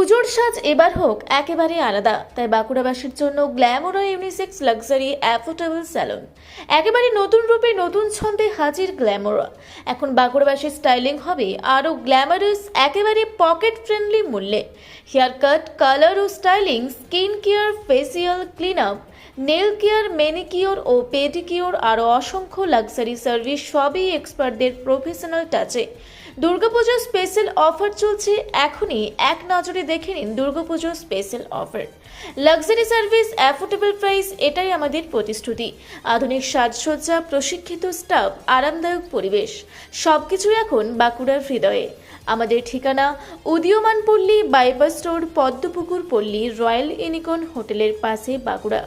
পুজোর সাজ এবার হোক একেবারে আলাদা। তাই বাঁকুড়াবাসীর জন্য Glamora unisex luxury affordable salon. একেবারে নতুন রূপে নতুন ছন্দে হাজির গ্ল্যামোরা। এখন বাঁকুড়াবাসীর স্টাইলিং হবে আরও গ্ল্যামারাস, একেবারে পকেট ফ্রেন্ডলি মূল্যে। হেয়ার কাট, কালার ও styling, skin care, facial clean up nail care, manicure ও পেডিকিওর আরও অসংখ্য লাক্সারি সার্ভিস সবই এক্সপার্টদের প্রফেশনাল টাচে। দুর্গাপুজোর স্পেশাল অফার চলছে। এখনই এক নজরে দেখে নিন দুর্গাপুজোর special offer luxury service affordable price এটাই আমাদের প্রতিশ্রুতি। আধুনিক সাজসজ্জা, প্রশিক্ষিত স্টাফ আরামদায়ক পরিবেশ সব কিছুই এখন বাঁকুড়ার হৃদয়ে। আমাদের ঠিকানা উদীয়মান পল্লী বাইপাস রোড পদ্মপুকুর পল্লী, রয়্যাল ইউনিকন হোটেলের পাশে বাঁকুড়া।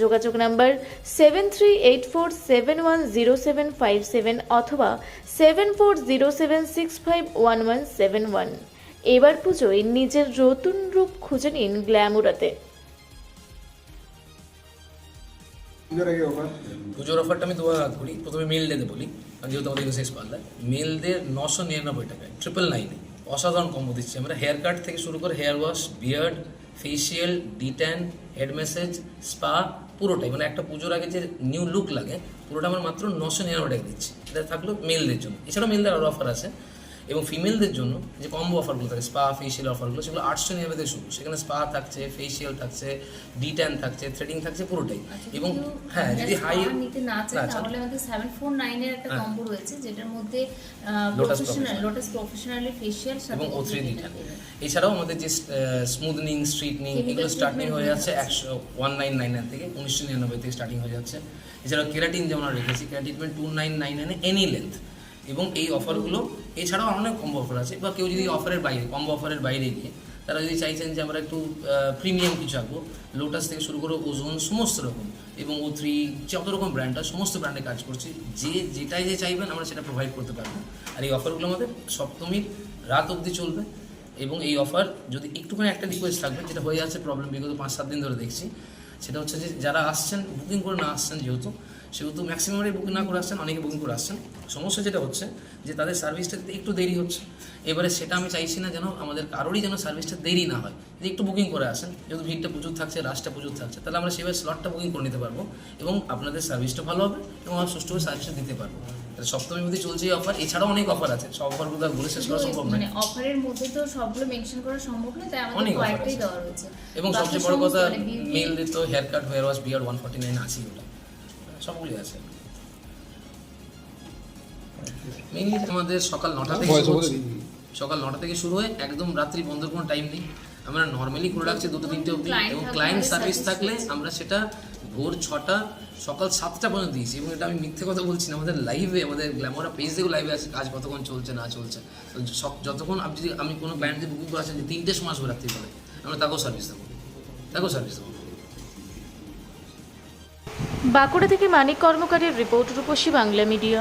যোগাযোগ number seven three eight four seven one zero seven five seven অথবা seven four zero seven six five one one seven one এবার পুজোয় নিজের নতুন রূপ খুঁজে নিন গ্ল্যামোরাতে। পুজোর অফার পুজোর অফারটা আমি দুবার করি। প্রথমে মেল ডেতে বলি যেহেতু আমাদের ইউনিসেক্স পার্লার মেলদের নশো নিরানব্বই টাকায় ট্রিপল নাইনে অসাধারণ কম্বো দিচ্ছি আমরা। হেয়ার কাট থেকে শুরু করে hair wash beard facial detan head massage spa পুরোটাই। মানে একটা পুজোর আগে যে নিউ লুক লাগে, পুরোটা আমার মাত্র নশো নিরানব্বই টাকা দিচ্ছি। এটা থাকল মেলদের জন্য। এছাড়াও মেলদের আরও অফার আছে। এবং ফিমেলদের জন্য যে কম্বো অফারগুলো থাকে স্পা ফেসিয়াল অফারগুলো সেগুলো আটশো নিরানব্বই থেকে শুরু। সেখানে স্পা থাকছে ফেসিয়াল থাকছে ডিট্যান থাকছে থ্রেডিং থাকছে পুরোটাই। এবং হ্যাঁ যদি হাই নিতে না চান। তাহলে আমাদের সেভেন ফোর নাইনের একটা হ্যাঁ। কম্বো রয়েছে যেটার মধ্যে প্রফেশনাল লোটাস প্রফেশনালি ফেশিয়াল এবং ও থ্রি ডিটেন এছাড়াও আমাদের যে স্মুথনিং স্ট্রিটনিং এগুলো স্টার্টিং হয়ে হয়ে যাচ্ছে যাচ্ছে। একশো ওয়ান নাইন নাইন নাইন থেকে উনিশশো নিরানব্বই থেকে স্টার্টিং হয়ে যাচ্ছে। এছাড়াও কেরাটিন যেমন রেখেছি কেরাটিন টু নাইন নাইন নাইনে এনি লেন্থ এবং এই অফারগুলো এছাড়াও অনেক কম্বো অফার আছে। বা কেউ যদি অফারের বাইরে কম্বো অফারের বাইরে গিয়ে তারা যদি চাইছেন যে আমরা একটু প্রিমিয়াম কিছু আঁকবো লোটাস থেকে শুরু করে ওজোন সমস্ত রকম, এবং ও থ্রি যত রকম ব্র্যান্ড আছে, সমস্ত ব্র্যান্ডে কাজ করছি, যে যেটাই যে চাইবেন, আমরা সেটা প্রোভাইড করতে পারব। আর এই অফারগুলো আমাদের সপ্তমীর রাত অবধি চলবে, এবং এই অফার যদি একটুখানি একটা রিকোয়েস্ট থাকবে, যেটা হয়ে যাচ্ছে প্রবলেম বিগত পাঁচ সাত দিন ধরে দেখছি, সেটা হচ্ছে যে যারা আসছেন, বুকিং করে না আসছেন যেহেতু সেহেতু ম্যাক্সিমামে বুকিং না করে আসছেন অনেকে বুকিং করে আসছেন। সমস্যা যেটা হচ্ছে যে তাদের সার্ভিসটা দিতে একটু দেরি হচ্ছে। এবারে সেটা আমি চাইছি না যেন আমাদের কারোরই যেন সার্ভিসটা দেরি না হয়। যদি একটু বুকিং করে আসেন যেহেতু ভিড়টা প্রচুর থাকছে রাশটা প্রচুর থাকছে তাহলে আমরা সেভাবে স্লটটা বুকিং করে নিতে পারব এবং আপনাদের সার্ভিসটা ভালো হবে এবং আমরা সুষ্ঠুভাবে সার্ভিসটা দিতে পারব। তাহলে সপ্তমী অবধি চলছে এই অফার এছাড়াও অনেক অফার আছে। সব অফারগুলো বলে শেষ করা সম্ভব নয়। মানে অফারের মধ্যে তো সবগুলো মেনশন করা সম্ভব নয় তাই আমাদের কয়েকটাই দেওয়া রয়েছে। এবং সবচেয়ে বড় কথা মানে beauty- মেলদের তো hair cut hair wash beard one forty nine আছেই ওটা। সবগুলি আছে। মেনলি আমাদের সকাল নটা থেকে। সকাল নটা থেকে শুরু হয়ে একদম রাত্রি বন্ধের কোনো টাইম নেই। আমরা নর্মালি করে রাখছি দুটো তিনটে অবধি। এবং ক্লায়েন্ট সার্ভিস থাকলে আমরা সেটা ভোর ছটা সকাল সাতটা পর্যন্ত দিয়েছি। এবং এটা আমি মিথ্যে কথা বলছি না। আমাদের লাইভে আমাদের গ্ল্যামোরা পেজ দেখে লাইভে আছে। কাজ কতক্ষণ চলছে না চলছে। তো সব- যতক্ষণ আপনি যদি আমি কোনো ব্যান্ডে বুকিং করে আছেন যে তিনটের সময় আসব রাত্রি বেলায় আমরা তাকেও সার্ভিস দেবো। তাকেও সার্ভিস দেবো। বাঁকুড়া থেকে মানিক কর্মকারের রিপোর্ট রূপসী বাংলা মিডিয়া।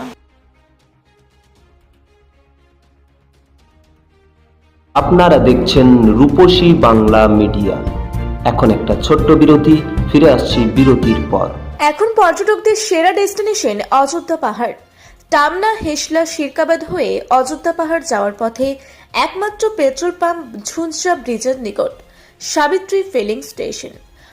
আপনারা দেখছেন রূপসী বাংলা মিডিয়া। এখন একটা ছোট্ট বিরতি ফিরে আসছি বিরতির পর। এখন পর্যটকদের সেরা ডেস্টিনেশন অযোধ্যা পাহাড়। টামনা হেসলা শিরকাবাদ হয়ে অযোধ্যা পাহাড় যাওয়ার পথে একমাত্র পেট্রোল পাম্প ঝুনসা ব্রিজের নিকট সাবিত্রী ফিলিং স্টেশন।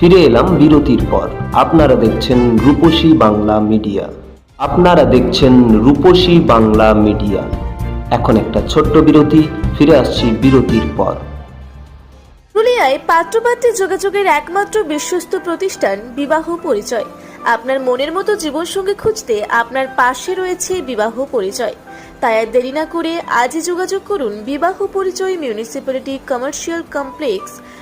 ফিরে এলাম বিরতির পর। আপনারা দেখছেন রূপসী বাংলা মিডিয়া। আপনারা দেখছেন রূপসী বাংলা মিডিয়া। এখন একটা ছোট্ট বিরতি, ফিরে আসছি বিরতির পর। পুরুলিয়া পুরুলিয়ায় পাত্রপাত্রী যোগাযোগের একমাত্র বিশ্বস্ত প্রতিষ্ঠান বিবাহ পরিচয়। আপনার মনের মতো জীবনসঙ্গী খুঁজতে আপনার পাশে রয়েছে বিবাহ পরিচয়। তাই আর দেরি না করে আজই যোগাযোগ করুন বিবাহ পরিচয় municipality commercial complex